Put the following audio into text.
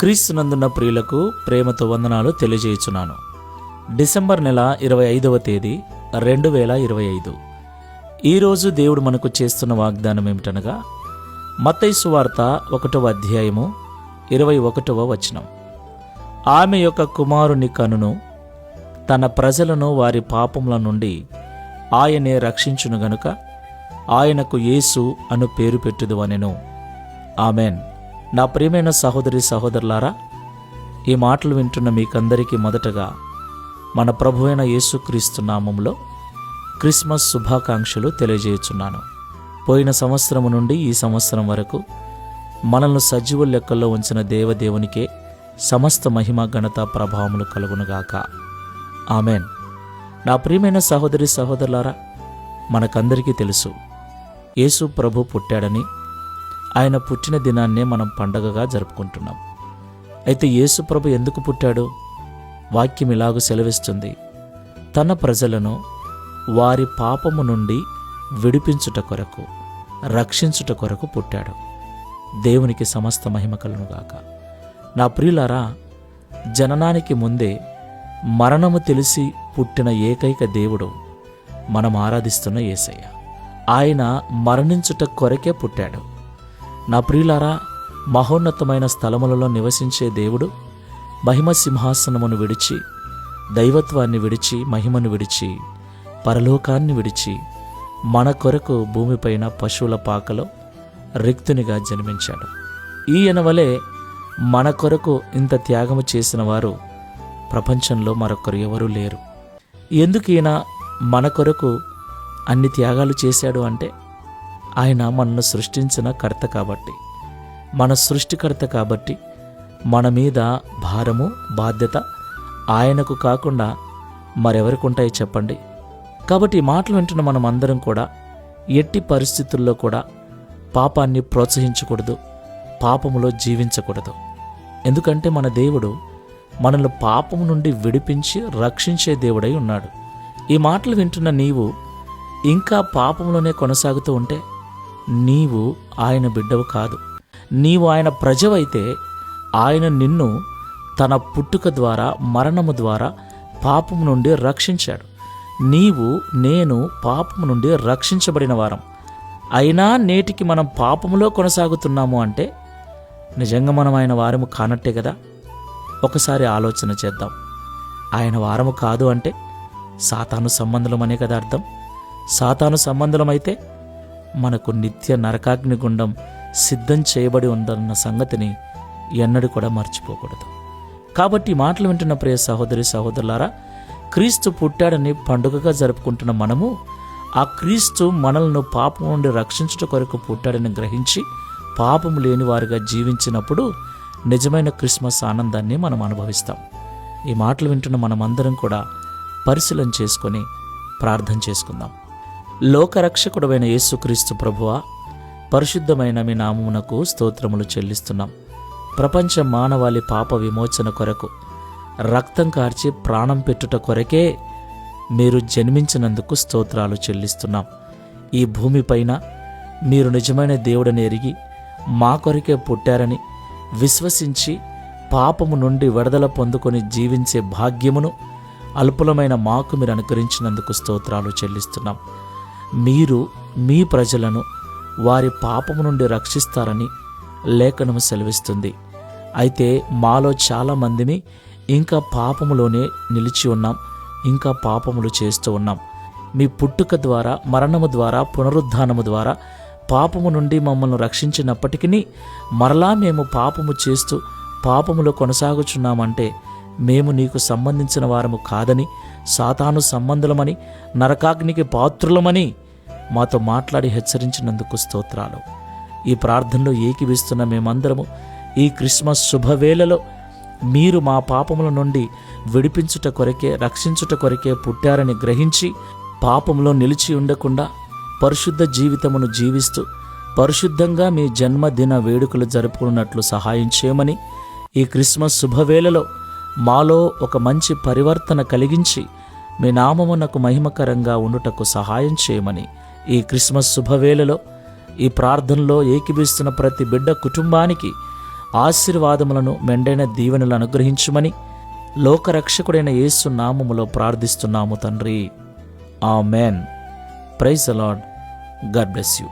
క్రీస్తునందున్న ప్రియులకు ప్రేమతో వందనాలు తెలియజేయుచున్నాను. డిసెంబర్ నెల ఇరవై ఐదవ తేదీ రెండు వేల ఇరవై ఐదు. ఈరోజు దేవుడు మనకు చేస్తున్న వాగ్దానం ఏమిటనగా మత్తైసు వార్త ఒకటవ అధ్యాయము ఇరవై ఒకటవ వచనం. ఆమె యొక్క కుమారుని కనును తన ప్రజలను వారి పాపముల నుండి ఆయనే రక్షించును గనుక ఆయనకు యేసు అను పేరు పెట్టుదు అనెను ఆమెన్. నా ప్రియమైన సహోదరి సహోదరులారా ఈ మాటలు వింటున్న మీకందరికీ మొదటగా మన ప్రభు అయిన యేసుక్రీస్తు నామంలో క్రిస్మస్ శుభాకాంక్షలు తెలియజేయుచున్నాను. పోయిన సంవత్సరం నుండి ఈ సంవత్సరం వరకు మనల్ని సజీవ లెక్కల్లో ఉంచిన దేవదేవునికే సమస్త మహిమ ఘనత ప్రభావములు కలుగునుగాక. ఆమెన్. నా ప్రియమైన సహోదరి సహోదరులారా మనకందరికీ తెలుసు యేసు ప్రభు పుట్టాడని ఆయన పుట్టిన దినాన్నే మనం పండగగా జరుపుకుంటున్నాం. అయితే యేసుప్రభు ఎందుకు పుట్టాడు? వాక్యం ఇలాగూ సెలవిస్తుంది. తన ప్రజలను వారి పాపము నుండి విడిపించుట కొరకు రక్షించుట కొరకు పుట్టాడు. దేవునికి సమస్త మహిమ గాక. నా ప్రియులారా జననానికి ముందే మరణము తెలిసి పుట్టిన ఏకైక దేవుడు మనం ఆరాధిస్తున్న యేసయ్య ఆయన మరణించుట కొరకే పుట్టాడు. నా ప్రియులారా మహోన్నతమైన స్థలములలో నివసించే దేవుడు మహిమ సింహాసనమును విడిచి దైవత్వాన్ని విడిచి మహిమను విడిచి పరలోకాన్ని విడిచి మన కొరకు భూమిపైన పశువుల పాకలో రిక్తునిగా జన్మించాడు. ఈయన వలె మన కొరకు ఇంత త్యాగము చేసిన వారు ప్రపంచంలో మరొకరు ఎవరూ లేరు. ఎందుకు ఈయన మన కొరకు అన్ని త్యాగాలు చేశాడు అంటే ఆయన మనను సృష్టించిన కర్త కాబట్టి. మన సృష్టికర్త కాబట్టి మన మీద భారము బాధ్యత ఆయనకు కాకుండా మరెవరికి ఉంటాయి చెప్పండి. కాబట్టి ఈ మాటలు వింటున్న మనం అందరం కూడా ఎట్టి పరిస్థితుల్లో కూడా పాపాన్ని ప్రోత్సహించకూడదు పాపములో జీవించకూడదు. ఎందుకంటే మన దేవుడు మనల్ని పాపము నుండి విడిపించి రక్షించే దేవుడై ఉన్నాడు. ఈ మాటలు వింటున్న నీవు ఇంకా పాపంలోనే కొనసాగుతూ ఉంటే నీవు ఆయన బిడ్డవు కాదు. నీవు ఆయన ప్రజవైతే ఆయన నిన్ను తన పుట్టుక ద్వారా మరణము ద్వారా పాపము నుండి రక్షించాడు. నీవు నేను పాపము నుండి రక్షించబడిన వారం. అయినా నేటికి మనం పాపములో కొనసాగుతున్నాము అంటే నిజంగా మనం ఆయన వారము కానట్టే కదా? ఒకసారి ఆలోచన చేద్దాం. ఆయన వారము కాదు అంటే సాతాను సంబంధం అనే కదా అర్థం. సాతాను సంబంధమైతే మనకు నిత్య నరకాగ్ని గుండం సిద్ధం చేయబడి ఉందన్న సంగతిని ఎన్నడూ కూడా మర్చిపోకూడదు. కాబట్టి మాటలు వింటున్న ప్రియ సహోదరి సహోదరులారా క్రీస్తు పుట్టాడని పండుగగా జరుపుకుంటున్న మనము ఆ క్రీస్తు మనల్ని పాపం నుండి రక్షించుట కొరకు పుట్టాడని గ్రహించి పాపం లేని వారుగా జీవించినప్పుడు నిజమైన క్రిస్మస్ ఆనందాన్ని మనం అనుభవిస్తాం. ఈ మాటలు వింటున్న మనమందరం కూడా పరిశీలన చేసుకొని ప్రార్థన చేసుకుందాం. లోకరక్షకుడమైన యేసుక్రీస్తు ప్రభువ పరిశుద్ధమైన మీ నామమునకు స్తోత్రములు చెల్లిస్తున్నాం. ప్రపంచ మానవాళి పాప విమోచన కొరకు రక్తం కార్చి ప్రాణం పెట్టుట కొరకే మీరు జన్మించినందుకు స్తోత్రాలు చెల్లిస్తున్నాం. ఈ భూమిపైన మీరు నిజమైన దేవుడని ఎరిగి మా కొరకే పుట్టారని విశ్వసించి పాపము నుండి విడుదల పొందుకొని జీవించే భాగ్యమును అల్పులమైన మాకు మీరు అనుకరించినందుకు స్తోత్రాలు చెల్లిస్తున్నాం. మీరు మీ ప్రజలను వారి పాపము నుండి రక్షిస్తారని లేఖనము సెలవిస్తుంది. అయితే మాలో చాలామందిని ఇంకా పాపములోనే నిలిచి ఉన్నాం ఇంకా పాపములు చేస్తూ ఉన్నాం. మీ పుట్టుక ద్వారా మరణము ద్వారా పునరుద్ధానము ద్వారా పాపము నుండి మమ్మల్ని రక్షించినప్పటికీ మరలా మేము పాపము చేస్తూ పాపములో కొనసాగుచున్నామంటే మేము నీకు సంబంధించిన వారము కాదని సాతాను సంబంధులమని నరకాగ్నికి పాత్రులమని మాతో మాట్లాడి హెచ్చరించినందుకు స్తోత్రాలు. ఈ ప్రార్థనలో ఏకివిస్తున్న మేమందరము ఈ క్రిస్మస్ శుభవేళలో మీరు మా పాపముల నుండి విడిపించుట కొరకే రక్షించుట కొరకే పుట్టారని గ్రహించి పాపంలో నిలిచి ఉండకుండా పరిశుద్ధ జీవితమును జీవిస్తూ పరిశుద్ధంగా మీ జన్మదిన వేడుకలు జరుపుకున్నట్లు సహాయం చేయమని ఈ క్రిస్మస్ శుభవేళలో మాలో ఒక మంచి పరివర్తన కలిగించి మీ నామమునకు మహిమకరంగా ఉండుటకు సహాయం చేయమని ఈ క్రిస్మస్ శుభవేళలో ఈ ప్రార్థనలో ఏకిపిస్తున్న ప్రతి బిడ్డ కుటుంబానికి ఆశీర్వాదములను మెండైన దీవెనలు అనుగ్రహించుమని లోకరక్షకుడైన యేసు నామములో ప్రార్థిస్తున్నాము తండ్రి. Amen praise the lord God bless you.